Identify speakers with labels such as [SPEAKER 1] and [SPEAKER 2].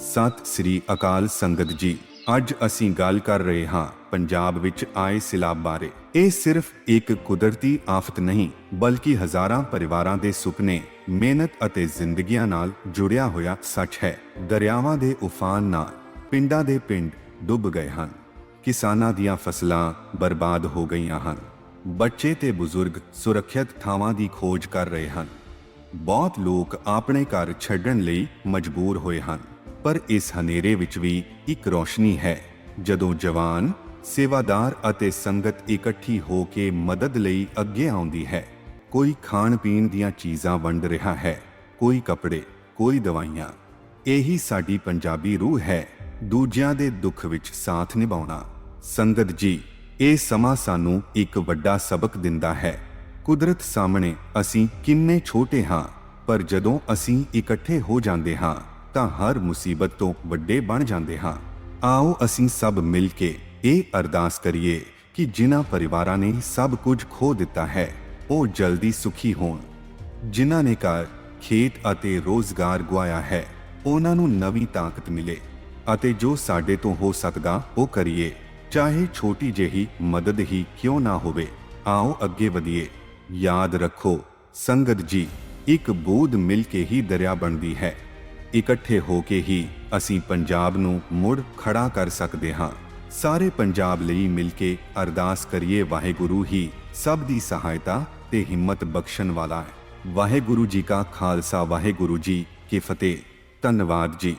[SPEAKER 1] ਸਤਿ ਸ੍ਰੀ ਅਕਾਲ ਸੰਗਤ ਜੀ। ਅੱਜ ਅਸੀਂ ਗੱਲ ਕਰ ਰਹੇ ਹਾਂ ਪੰਜਾਬ ਵਿੱਚ ਆਏ ਸਿਲਾਬ ਬਾਰੇ। ਇਹ ਸਿਰਫ ਇੱਕ ਕੁਦਰਤੀ ਆਫਤ ਨਹੀਂ, ਬਲਕਿ ਹਜ਼ਾਰਾਂ ਪਰਿਵਾਰਾਂ ਦੇ ਸੁਪਨੇ, ਮਿਹਨਤ ਅਤੇ ਜ਼ਿੰਦਗੀਆਂ ਨਾਲ ਜੁੜਿਆ ਹੋਇਆ ਸੱਚ ਹੈ। ਦਰਿਆਵਾਂ ਦੇ ਉਫਾਨ ਨਾਲ ਪਿੰਡਾਂ ਦੇ ਪਿੰਡ ਡੁੱਬ ਗਏ ਹਨ। ਕਿਸਾਨਾਂ ਦੀਆਂ ਫਸਲਾਂ ਬਰਬਾਦ ਹੋ ਗਈਆਂ ਹਨ। ਬੱਚੇ ਤੇ ਬਜ਼ੁਰਗ ਸੁਰੱਖਿਅਤ ਥਾਵਾਂ ਦੀ ਖੋਜ ਕਰ ਰਹੇ ਹਨ। ਬਹੁਤ ਲੋਕ ਆਪਣੇ ਘਰ ਛੱਡਣ ਲਈ ਮਜਬੂਰ ਹੋਏ ਹਨ। ਪਰ ਇਸ ਹਨੇਰੇ ਵਿੱਚ ਵੀ ਇੱਕ ਰੋਸ਼ਨੀ ਹੈ, ਜਦੋਂ ਜਵਾਨ, ਸੇਵਾਦਾਰ ਅਤੇ ਸੰਗਤ ਇਕੱਠੀ ਹੋ ਕੇ ਮਦਦ ਲਈ ਅੱਗੇ ਆਉਂਦੀ ਹੈ। ਕੋਈ ਖਾਣ ਪੀਣ ਦੀਆਂ ਚੀਜ਼ਾਂ ਵੰਡ ਰਿਹਾ ਹੈ, ਕੋਈ ਕੱਪੜੇ, ਕੋਈ ਦਵਾਈਆਂ। ਇਹੀ ਸਾਡੀ ਪੰਜਾਬੀ ਰੂਹ ਹੈ, ਦੂਜਿਆਂ ਦੇ ਦੁੱਖ ਵਿੱਚ ਸਾਥ ਨਿਭਾਉਣਾ। ਸੰਗਤ ਜੀ, ਇਹ ਸਮਾਂ ਸਾਨੂੰ ਇੱਕ ਵੱਡਾ ਸਬਕ ਦਿੰਦਾ ਹੈ। ਕੁਦਰਤ ਸਾਹਮਣੇ ਅਸੀਂ ਕਿੰਨੇ ਛੋਟੇ ਹਾਂ, ਪਰ ਜਦੋਂ ਅਸੀਂ ਇਕੱਠੇ ਹੋ ਜਾਂਦੇ ਹਾਂ ਤਾਂ ਹਰ ਮੁਸੀਬਤ ਤੋਂ ਵੱਡੇ ਬਣ ਜਾਂਦੇ ਹਾਂ। ਆਓ ਅਸੀਂ ਸਭ ਮਿਲ ਕੇ ਇਹ ਅਰਦਾਸ ਕਰੀਏ ਕਿ ਜਿਨ੍ਹਾਂ ਪਰਿਵਾਰਾਂ ਨੇ ਸਭ ਕੁਝ ਖੋ ਦਿੱਤਾ ਹੈ, ਉਹ ਜਲਦੀ ਸੁਖੀ ਹੋਣ। ਜਿਨ੍ਹਾਂ ਨੇ ਘਰ, ਖੇਤ ਅਤੇ ਰੋਜ਼ਗਾਰ ਗਵਾਇਆ ਹੈ, ਉਹਨਾਂ ਨੂੰ ਨਵੀਂ ਤਾਕਤ ਮਿਲੇ ਅਤੇ ਜੋ ਸਾਡੇ ਤੋਂ ਹੋ ਸਕਦਾ, ਉਹ ਕਰੀਏ। ਚਾਹੇ ਛੋਟੀ ਜਿਹੀ ਮਦਦ ਹੀ ਕਿਉਂ ਨਾ ਹੋਵੇ, ਆਓ ਅੱਗੇ ਵਧੀਏ। ਯਾਦ ਰੱਖੋ, ਸੰਗਤ ਜੀ, ਇੱਕ ਬੂਦ ਮਿਲ ਕੇ ਹੀ ਦਰਿਆ ਬਣਦੀ ਹੈ। ਇਕੱਠੇ ਹੋ ਕੇ ਹੀ ਅਸੀਂ ਪੰਜਾਬ ਨੂੰ ਮੁੜ ਖੜਾ ਕਰ ਸਕਦੇ ਹਾਂ। ਸਾਰੇ ਪੰਜਾਬ ਲਈ ਮਿਲ ਕੇ ਅਰਦਾਸ ਕਰੀਏ, ਵਾਹਿਗੁਰੂ ਹੀ ਸਭ ਦੀ ਸਹਾਇਤਾ ਤੇ ਹਿੰਮਤ ਬਖਸ਼ਣ ਵਾਲਾ ਹੈ। ਵਾਹਿਗੁਰੂ ਜੀ ਕਾ ਖਾਲਸਾ, ਵਾਹਿਗੁਰੂ ਜੀ ਕੀ ਫਤਿਹ। ਧੰਨਵਾਦ ਜੀ।